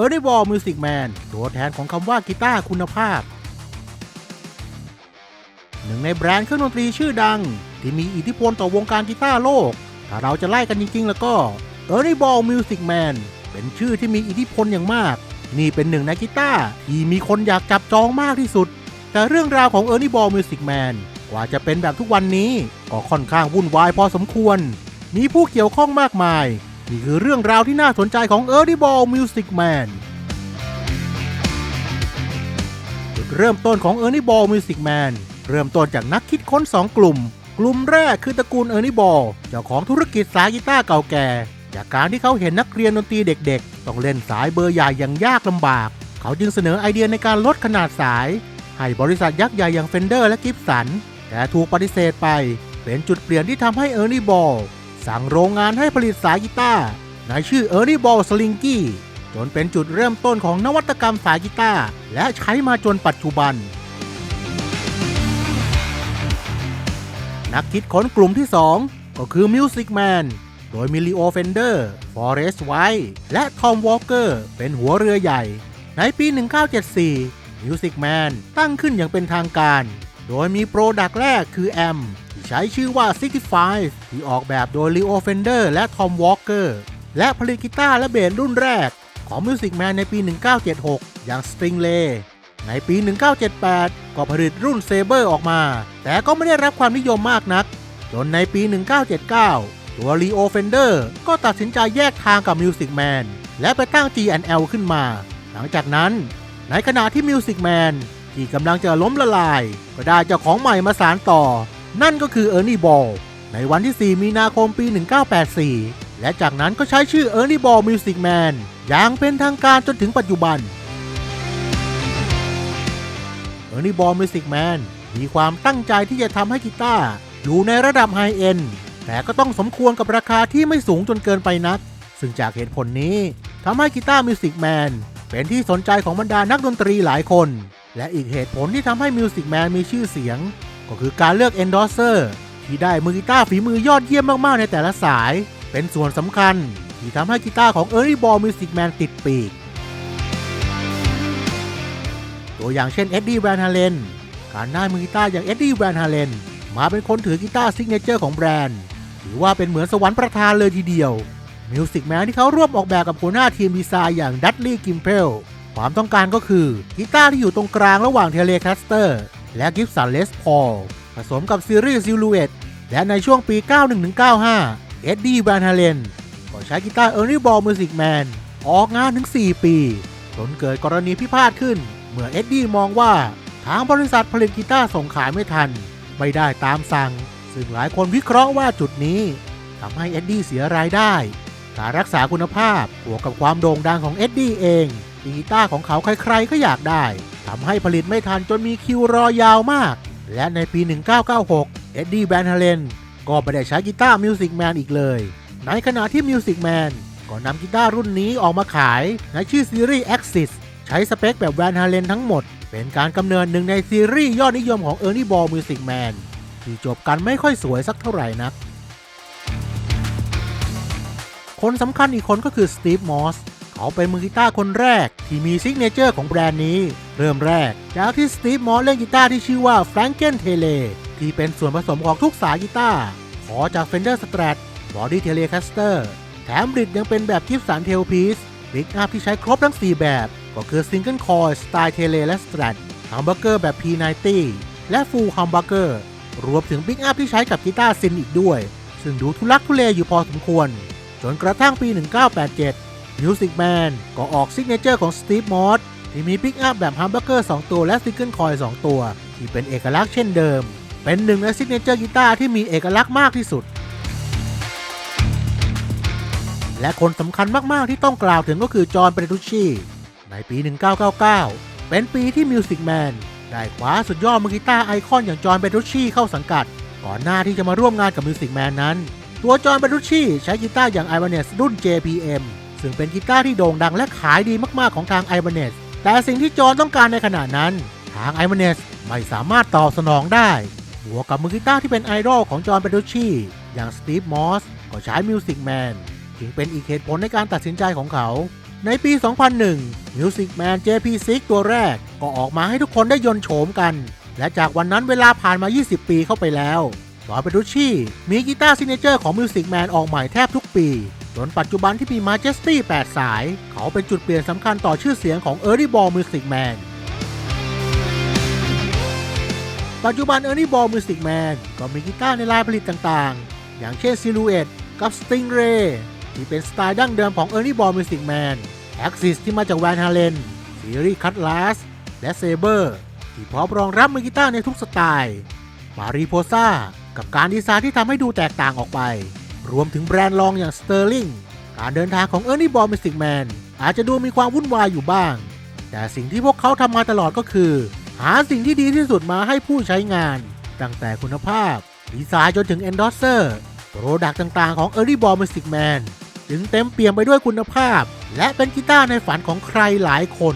e a r l y Ball Music Man ตัวแทนของคำว่ากีตาร์คุณภาพ หนึ่งในแบรนด์เครื่องดนตรีชื่อดัง ที่มีอิทธิพลต่อวงการกีตาร์โลก ถ้าเราจะไล่กันจริงๆ แล้วก็ e a r l y Ball Music Man เป็นชื่อที่มีอิทธิพลอย่างมาก นี่เป็นหนึ่งในกีตาร์ที่มีคนอยากจับจองมากที่สุด แต่เรื่องราวของ e a r l y Ball Music Man กว่าจะเป็นแบบทุกวันนี้ ก็ค่อนข้างวุ่นวายพอสมควร มีผู้เกี่ยวข้องมากมาย นี่คือเรื่องราวที่น่าสนใจของ e a r l y Ball Music Man จุดเริ่มต้นของ e a r l y Ball Music Man เริ่มต้นจากนักคิดค้น 2 กลุ่ม กลุ่มแรกคือตระกูล e a r l y Ball เจ้าของธุรกิจสายกีตาร์เก่าแก่ จากการที่เขาเห็นนักเรียนดนตรีเด็กๆ ต้องเล่นสายเบอร์ใหญ่อย่างยากลำบาก เขาจึงเสนอไอเดียในการลดขนาดสาย ให้บริษัทยักษ์ใหญ่อย่าง Fender และ Gibson แต่ถูกปฏิเสธไป เป็นจุดเปลี่ยนที่ทำให้ e a r l y Ball สั่งโรงงานให้ผลิตสายกีตาร์ในชื่อ e a r l y Ball Slinky จนเป็นจุดเริ่มต้นของนวัตกรรมสายกีตาร์และใช้มาจนปัจจุบัน นักคิดค้นกลุ่มที่ 2 ก็คือ Music Man โดยมีลีโอเฟนเดอร์ฟอเรสต์ไวและทอมวอลเกอร์เป็นหัวเรือใหญ่ ในปี 1974 Music Man ตั้งขึ้นอย่างเป็นทางการ โดยมีโปรดักต์แรกคือแอมที่ใช้ชื่อว่า 65 ที่ออกแบบโดยลีโอเฟนเดอร์และทอมวอลเกอร์และผลิตกีตาร์และเบสรุ่นแรกของ Music Man ในปี 1976 อย่าง Stingley ในปี 1978 ก็ผลิตรุ่นเซเบอร์ออกมา แต่ก็ไม่ได้รับความนิยมมากนัก จนในปี 1979 ตัว Leo Fender ก็ตัดสินใจแยกทางกับ Music Man และไปตั้ง G&L ขึ้นมา หลังจากนั้น ในขณะที่ Music Man ที่กำลังจะล้มละลาย ก็ได้เจ้าของใหม่มาสานต่อ นั่นก็คือ Ernie Ball ในวันที่ 4 มีนาคมปี 1984 และจากนั้นก็ใช้ชื่อ Ernie Ball Music Man อย่างเป็นทางการจนถึงปัจจุบันเออร์นี่บอลมิวสิกแมนมีความตั้งใจที่จะทำให้กีตาร์อยู่ในระดับไฮเอ็นแต่ก็ต้องสมควรกับราคาที่ไม่สูงจนเกินไปนัก ซึ่งจากเหตุผลนี้ทำให้กีตาร์มิวสิกแมนเป็นที่สนใจของบรรดานักดนตรีหลายคน และอีกเหตุผลที่ทำให้มิวสิกแมนมีชื่อเสียง ก็คือการเลือก endorser ที่ได้มือกีตาร์ฝีมือยอดเยี่ยมมาก ๆ ในแต่ละสาย เป็นส่วนสำคัญ ที่ทำให้กีตาร์ของ Early Ball Music Man ติดปีก ตัวอย่างเช่นเอ็ดดี้แวนฮาเลนการได้มือกีตาร์อย่างเอ็ดดี้แวนฮาเลนมาเป็นคนถือกีตาร์ซิกเนเจอร์ของแบรนด์ ถือว่าเป็นเหมือนสวรรค์ประทานเลยทีเดียวมิวสิกแมนที่เขาร่วมออกแบบกับหัวหน้าทีมดีไซน์อย่างดัตลี่กิมเพล ความต้องการก็คือกีตาร์ที่อยู่ตรงกลางระหว่างเทเลคัสเตอร์และกิฟสันเลสพอลผสมกับซีรีส์ซิลูเอตและในช่วงปี 91-95 เอ็ดดี้แวนฮาเลนก็ใช้กีตาร์เออร์นี่บอลมิวสิกแมนออกงานถึง 4 ปีจนเกิดกรณีพิพาทขึ้น เมื่อเอ็ดดี้มองว่าทางบริษัทผลิตกีตาร์ส่งขายไม่ทัน ไม่ได้ตามสั่ง ซึ่งหลายคนวิเคราะห์ว่าจุดนี้ทำให้เอ็ดดี้เสียรายได้ การรักษาคุณภาพบวกกับความโด่งดังของเอ็ดดี้เอง กีตาร์ของเขาใครๆก็อยากได้ทำให้ผลิตไม่ทันจนมีคิวรอยาวมาก และในปี 1996 เอ็ดดี้แบนฮาเลนก็ไม่ได้ใช้กีตาร์มิวสิกแมนอีกเลย ในขณะที่มิวสิกแมนก็นำกีตาร์รุ่นนี้ออกมาขายในชื่อซีรีส์ Axis ใช้สเปคแบบแวนฮาเลนทั้งหมด เป็นการกำเนิดหนึ่งในซีรีส์ยอดนิยมของ Ernie Ball Music Man ที่จบกันไม่ค่อยสวยสักเท่าไหร่นัก คนสำคัญอีกคนก็คือสตีฟมอส เขาเป็นมือกีตาร์คนแรกที่มีซิกเนเจอร์ของแบรนด์นี้ เริ่มแรก จากที่สตีฟมอสเล่นกีตาร์ที่ชื่อว่า Franken t e l e ที่เป็นส่วนผสมของทุกสายกีตาร์ขอจาก Fender Strat Body Telecaster แถมบริดยังเป็นแบบกิฟสันเทลพีซบิ๊กอัพที่ใช้ครบทั้ง 4 แบบ ก็คือ Single Coil สไตล์เทเลและ Strat Humbucker แบบ P90 และ Full Humbucker รวมถึงบิ๊กอัพที่ใช้กับกีตาร์ซินอีกด้วย ซึ่งดูทุลักทุเลอยู่พอสมควร จนกระทั่งปี 1987 Music Man ก็ออกซิกเนเจอร์ของ Steve Moss ที่มีปิกอัพแบบ Humbucker 2ตัวและ Single Coil 2ตัว ที่เป็นเอกลักษณ์เช่นเดิม เป็นหนึ่งในซิกเนเจอร์กีตาร์ที่มีเอกลักษณ์มากที่สุด และคนสำคัญมาก ๆ ที่ต้องกล่าวถึงก็คือจอห์นเปรตุชีในปี 1999 เป็นปีที่ Music Man ได้คว้าสุดยอดมือกีตาร์ไอคอนอย่างจอห์นเปรตุชีเข้าสังกัด ก่อนหน้าที่จะมาร่วมงานกับ Music Man นั้น ตัวจอห์นเปรตุชีใช้กีตาร์อย่าง Ibanez รุ่น JPM ซึ่งเป็นกีตาร์ที่โด่งดังและขายดีมากๆของทาง Ibanez แต่สิ่งที่จอห์นต้องการในขณะนั้น ทาง Ibanez ไม่สามารถตอบสนองได้ บวกกับมือกีตาร์ที่เป็นไอดอลของจอห์นเปรตุชชีอย่างสตีฟมอสก็ใช้ Music Man จึงเป็นอีกเหตุผลในการตัดสินใจของเขา ในปี 2001 Music Man JP6 ตัวแรกก็ออกมาให้ทุกคนได้ยนโฉมกัน และจากวันนั้นเวลาผ่านมา 20 ปีเข้าไปแล้วบอยเปรูชี่มีกีตาร์ซิเนเจอร์ของ Music Man ออกใหม่แทบทุกปี จนปัจจุบันที่มี Majesty 8 สาย เขาเป็นจุดเปลี่ยนสำคัญต่อชื่อเสียงของ Early Ball Music Man ปัจจุบัน Ernie Ball Music Man ก็มีกีตาร์ในลายผลิตต่างๆ อย่างเช่น Silhouette กับ Stingray ที่เป็นสไตล์ดั้งเดิมของ Ernie Ball Music Man Axis ที่มาจาก Van Halen ซีรีส์ Cutlass และ Saber ที่พร้อมรองรับมือกีตาร์ในทุกสไตล์ Mariposa กับการดีไซน์ที่ทำให้ดูแตกต่างออกไป รวมถึงแบรนด์รองอย่าง Sterling การเดินทางของ Ernie Ball Music Man อาจจะดูมีความวุ่นวายอยู่บ้าง แต่สิ่งที่พวกเขาทำมาตลอดก็คือ หาสิ่งที่ดีที่สุดมาให้ผู้ใช้งาน ตั้งแต่คุณภาพ ดีไซน์จนถึง endorser โปรดักต์ต่างๆของ Early Ball Music Man จึงเต็มเปี่ยมไปด้วยคุณภาพ และเป็นกีตาร์ในฝันของใครหลายคน